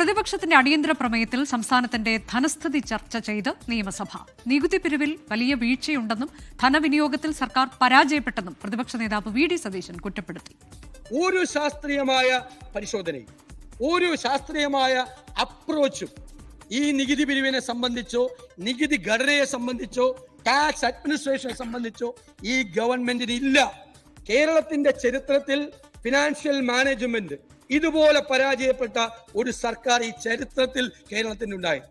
പ്രതിപക്ഷത്തിന്റെ അടിയന്തര പ്രമേയത്തിൽ സംസ്ഥാനത്തിന്റെ ധനസ്ഥിതി ചർച്ച ചെയ്ത് നിയമസഭ. നികുതി പിരിവിൽ വലിയ വീഴ്ചയുണ്ടെന്നും ധനവിനിയോഗത്തിൽ സർക്കാർ പരാജയപ്പെട്ടെന്നും പ്രതിപക്ഷ നേതാവ് വി ഡി സതീശൻ കുറ്റപ്പെടുത്തി. ഒരു ശാസ്ത്രീയമായ പരിശോധനയും ഒരു ശാസ്ത്രീയമായ അപ്രോച്ചും ഈ നികുതി പിരിവിനെ സംബന്ധിച്ചോ നികുതി ഘടനയെ സംബന്ധിച്ചോ ടാക്സ് അഡ്മിനിസ്ട്രേഷനെ സംബന്ധിച്ചോ ഈ ഗവൺമെന്റിന് ഇല്ല കേരളത്തിന്റെ ചരിത്രത്തിൽ ഫിനാൻഷ്യൽ മാനേജ്മെന്റ് ഇതുപോലെ പരാജയപ്പെട്ട ഒരു സർക്കാർ ഈ ചരിത്രത്തിൽ കേരളത്തിനുണ്ടായി.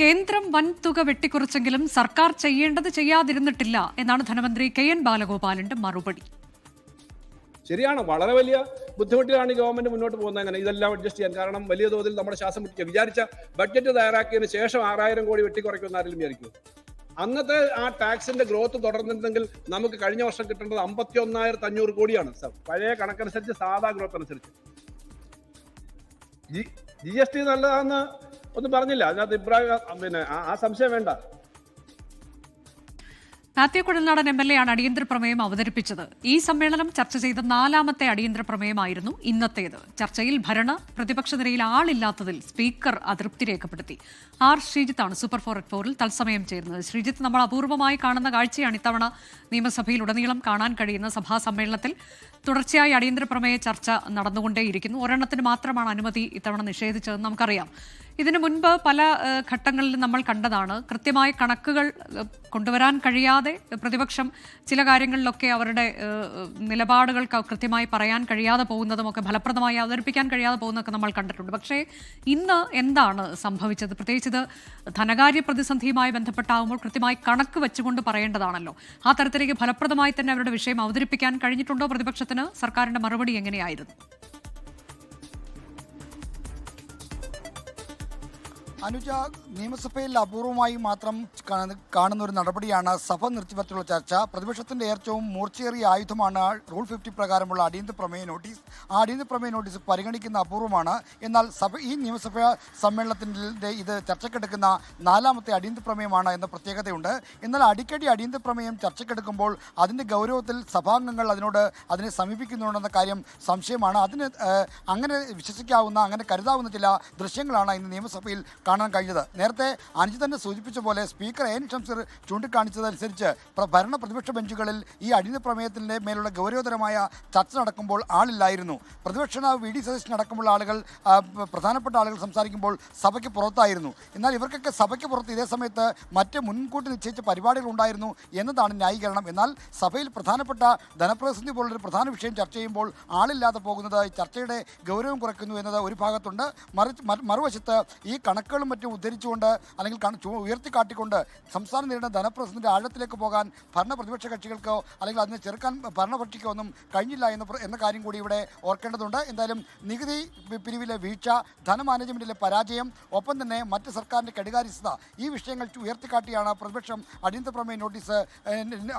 കേന്ദ്രം വൻ തുക വെട്ടിക്കുറച്ചെങ്കിലും സർക്കാർ ചെയ്യേണ്ടത് ചെയ്യാതിരുന്നിട്ടില്ല എന്നാണ് ധനമന്ത്രി കെ എൻ ബാലഗോപാലന്റെ മറുപടി. ശരിയാണ് വളരെ വലിയ ബുദ്ധിമുട്ടിലാണ് ഈ ഗവൺമെന്റ് മുന്നോട്ട് പോകുന്നത് അങ്ങനെ. ഇതെല്ലാം അഡ്ജസ്റ്റ് ചെയ്യാൻ കാരണം വലിയ തോതിൽ നമ്മുടെ ശ്വാസം മുട്ടിക്കുക. വിചാരിച്ച ബഡ്ജറ്റ് തയ്യാറാക്കിയതിന് ശേഷം ആറായിരം കോടി വെട്ടിക്കുറയ്ക്കുമെന്ന് ആരെങ്കിലും വിചാരിക്കും അന്നത്തെ ആ ടാക്സിന്റെ ഗ്രോത്ത് തുടർന്നിരുന്നെങ്കിൽ നമുക്ക് കഴിഞ്ഞ വർഷം കിട്ടേണ്ടത് അമ്പത്തി ഒന്നായിരത്തി അഞ്ഞൂറ് കോടിയാണ് സർ. പഴയ കണക്കനുസരിച്ച് സാധാ ഗ്രോത്ത് അനുസരിച്ച്. ജി എസ് ടി നല്ലതാണെന്ന് ഒന്നും പറഞ്ഞില്ല. അതിനകത്ത് ഇബ്രാഹിം പിന്നെ ആ സംശയം വേണ്ട. Mathew Kuzhalnadan M L A ആണ് അടിയന്തര പ്രമേയം അവതരിപ്പിച്ചത്. ഈ സമ്മേളനം ചർച്ച ചെയ്ത നാലാമത്തെ അടിയന്തര പ്രമേയമായിരുന്നു ഇന്നത്തേത്. ചർച്ചയിൽ ഭരണ പ്രതിപക്ഷ നിരയിൽ ആളില്ലാത്തതിൽ സ്പീക്കർ അതൃപ്തി രേഖപ്പെടുത്തി. ആർ ശ്രീജിത്താണ് സൂപ്പർ ഫോർ എറ്റ് ഫോറിൽ തത്സമയം ചേരുന്നത്. ശ്രീജിത്ത് നമ്മൾ അപൂർവമായി കാണുന്ന കാഴ്ചയാണ് ഇത്തവണ നിയമസഭയിൽ ഉടനീളം കാണാൻ കഴിയുന്ന സഭാ സമ്മേളനത്തിൽ. തുടർച്ചയായി അടിയന്തര പ്രമേയ ചർച്ച നടന്നുകൊണ്ടേയിരിക്കുന്നു. ഒരെണ്ണത്തിന് മാത്രമാണ് അനുമതി ഇത്തവണ നിഷേധിച്ചതെന്ന് നമുക്കറിയാം. ഇതിനു മുൻപ് പല ഘട്ടങ്ങളിലും നമ്മൾ കണ്ടതാണ്. കൃത്യമായ കണക്കുകൾ കൊണ്ടുവരാൻ കഴിയാതെ പ്രതിപക്ഷം ചില കാര്യങ്ങളിലൊക്കെ അവരുടെ നിലപാടുകൾ കൃത്യമായി പറയാൻ കഴിയാതെ പോകുന്നതും ഒക്കെ ഫലപ്രദമായി അവതരിപ്പിക്കാൻ കഴിയാതെ പോകുന്നതൊക്കെ നമ്മൾ കണ്ടിട്ടുണ്ട്. പക്ഷേ ഇന്ന് എന്താണ് സംഭവിച്ചത്? പ്രത്യേകിച്ച് ഇത് ധനകാര്യ പ്രതിസന്ധിയുമായി ബന്ധപ്പെട്ടാകുമ്പോൾ കൃത്യമായി കണക്ക് വെച്ചുകൊണ്ട് പറയേണ്ടതാണല്ലോ. ആ തരത്തിലേക്ക് ഫലപ്രദമായി തന്നെ അവരുടെ വിഷയം അവതരിപ്പിക്കാൻ കഴിഞ്ഞിട്ടുണ്ടോ പ്രതിപക്ഷത്തിന്? സർക്കാരിന്റെ മറുപടി എങ്ങനെയായിരുന്നു? അനുജ നിയമസഭയിൽ അപൂർവമായി മാത്രം കാണുന്ന- ഒരു നടപടിയാണ് സഭ നിർത്തിവച്ചുള്ള ചർച്ച. പ്രതിപക്ഷത്തിന്റെ ഏറ്റവും മൂർച്ചയേറിയ ആയുധമാണ് റൂൾ ഫിഫ്റ്റി പ്രകാരമുള്ള അടിയന്തര പ്രമേയ നോട്ടീസ്. ആ അടിയന്തര പ്രമേയ നോട്ടീസ് പരിഗണിക്കുന്ന അപൂർവമാണ്. എന്നാൽ സഭ ഈ നിയമസഭാ സമ്മേളനത്തിന്റെ ഇത് ചർച്ചക്കെടുക്കുന്ന നാലാമത്തെ അടിയന്തര പ്രമേയമാണ് എന്ന പ്രത്യേകതയുണ്ട്. എന്നാൽ അടിക്കടി അടിയന്തര പ്രമേയം ചർച്ചക്കെടുക്കുമ്പോൾ അതിന്റെ ഗൗരവത്തിൽ സഭാംഗങ്ങൾ അതിനോട് അതിനെ സമീപിക്കുന്നുണ്ടെന്ന കാര്യം സംശയമാണ്. അതിന് അങ്ങനെ വിശ്വസിക്കാവുന്ന അങ്ങനെ കരുതാവുന്ന ചില ദൃശ്യങ്ങളാണ് ഇന്ന് നിയമസഭയിൽ കാണാൻ കഴിഞ്ഞത്. നേരത്തെ അനിജ് തന്നെ സൂചിപ്പിച്ച പോലെ സ്പീക്കർ എൻ ഷംസീർ ചൂണ്ടിക്കാണിച്ചതനുസരിച്ച് ഭരണ പ്രതിപക്ഷ ബെഞ്ചുകളിൽ ഈ അടിയന്തര പ്രമേയത്തിന്റെ മേലുള്ള ഗൗരവതരമായ ചർച്ച നടക്കുമ്പോൾ ആളില്ലായിരുന്നു. പ്രതിപക്ഷ വി ഡി സതീശൻ അടക്കമുള്ള ആളുകൾ പ്രധാനപ്പെട്ട ആളുകൾ സംസാരിക്കുമ്പോൾ സഭയ്ക്ക് പുറത്തായിരുന്നു. എന്നാൽ ഇവർക്കൊക്കെ സഭയ്ക്ക് പുറത്ത് ഇതേ സമയത്ത് മറ്റ് മുൻകൂട്ടി നിശ്ചയിച്ച പരിപാടികൾ ഉണ്ടായിരുന്നു എന്നതാണ് ന്യായീകരണം. എന്നാൽ സഭയിൽ പ്രധാനപ്പെട്ട ധനപ്രതിസന്ധി പോലുള്ളൊരു പ്രധാന വിഷയം ചർച്ച ചെയ്യുമ്പോൾ ആളില്ലാതെ പോകുന്നത് ചർച്ചയുടെ ഗൗരവം കുറയ്ക്കുന്നു എന്നത് ഒരു ഭാഗത്തുണ്ട്. മറുവശത്ത് ഈ കണക്കുകളും മറ്റും ഉദ്ധരിച്ചുകൊണ്ട് അല്ലെങ്കിൽ ഉയർത്തിക്കാട്ടിക്കൊണ്ട് സംസ്ഥാനം നേരിടുന്ന ധനപ്രതിസന്ധിയുടെ ആഴത്തിലേക്ക് പോകാൻ ഭരണ പ്രതിപക്ഷ കക്ഷികൾക്കോ അല്ലെങ്കിൽ അതിനെ ചെറുക്കാൻ ഭരണപക്ഷിക്കോ ഒന്നും കഴിഞ്ഞില്ല എന്ന് എന്ന കാര്യം കൂടി ഇവിടെ ഓർക്കേണ്ടതുണ്ട്. എന്തായാലും നികുതി പിരിവിലെ വീഴ്ച ധനമാനേജ്മെന്റിലെ പരാജയം ഒപ്പം തന്നെ മറ്റ് സർക്കാരിന്റെ കെടുകാര്യസ്ഥത ഈ വിഷയങ്ങൾ ഉയർത്തിക്കാട്ടിയാണ് പ്രതിപക്ഷം അടിയന്തര പ്രമേയ നോട്ടീസ്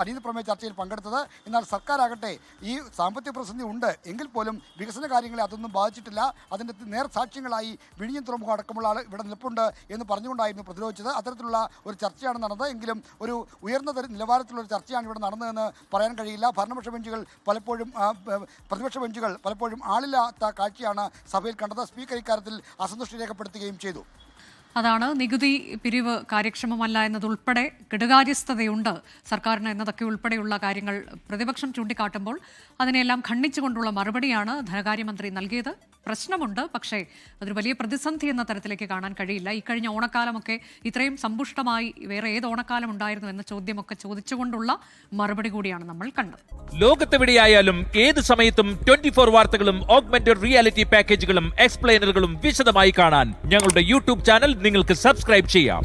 അടിയന്തര പ്രമേയ ചർച്ചയിൽ പങ്കെടുത്തത്. എന്നാൽ സർക്കാരാകട്ടെ ഈ സാമ്പത്തിക പ്രതിസന്ധി ഉണ്ട് എങ്കിൽ പോലും വികസന കാര്യങ്ങളെ അതൊന്നും ബാധിച്ചിട്ടില്ല. അതിന്റെ നേർ സാക്ഷ്യങ്ങളായി വിഴിഞ്ഞം തുറമുഖം അടക്കമുള്ള ആൾ ഇവിടെ നിൽപ്പുണ്ട്. എന്ന് പറഞ്ഞുകൊണ്ടായിരുന്നു പ്രതിരോധിച്ചത്. അത്തരത്തിലുള്ള ഒരു ചർച്ചയാണ് നടന്നത്. എങ്കിലും ഒരു ഉയർന്ന നിലവാരത്തിലുള്ള ഒരു ചർച്ചയാണ് ഇവിടെ നടന്നതെന്ന് പറയാൻ കഴിയില്ല. ഭരണപക്ഷ ബെഞ്ചുകൾ പലപ്പോഴും പ്രതിപക്ഷ ബെഞ്ചുകൾ പലപ്പോഴും ആളില്ലാത്ത കാഴ്ചയാണ് സഭയിൽ കണ്ടത്. സ്പീക്കർ ഇക്കാര്യത്തിൽ അസന്തുഷ്ടി രേഖപ്പെടുത്തുകയും ചെയ്തു. അതാണ് നികുതി പിരിവ് കാര്യക്ഷമമല്ല എന്നതുൾപ്പെടെ കെടുകാര്യസ്ഥതയുണ്ട് സർക്കാരിന് എന്നതൊക്കെ ഉൾപ്പെടെയുള്ള കാര്യങ്ങൾ പ്രതിപക്ഷം ചൂണ്ടിക്കാട്ടുമ്പോൾ അതിനെല്ലാം ഖണ്ഡിച്ചുകൊണ്ടുള്ള മറുപടിയാണ് ധനകാര്യമന്ത്രി നൽകിയത്. പ്രശ്നമുണ്ട്. പക്ഷേ അതൊരു വലിയ പ്രതിസന്ധി എന്ന തരത്തിലേക്ക് കാണാൻ കഴിയില്ല. ഈ കഴിഞ്ഞ ഓണക്കാലമൊക്കെ ഇത്രയും സമ്പുഷ്ടമായി വേറെ ഏത് ഓണക്കാലം ഉണ്ടായിരുന്നു എന്ന ചോദ്യമൊക്കെ ചോദിച്ചുകൊണ്ടുള്ള മറുപടി കൂടിയാണ് നമ്മൾ കണ്ടത്. ലോകത്തെവിടെയായാലും ഏത് സമയത്തും ട്വന്റി ഫോർ വാർത്തകളും ഓഗ്മെന്റഡ് റിയാലിറ്റി പാക്കേജുകളും എക്സ്പ്ലെയിനറുകളും വിശദമായി കാണാൻ ഞങ്ങളുടെ യൂട്യൂബ് ചാനൽ നിങ്ങൾക്ക് സബ്സ്ക്രൈബ് ചെയ്യാം.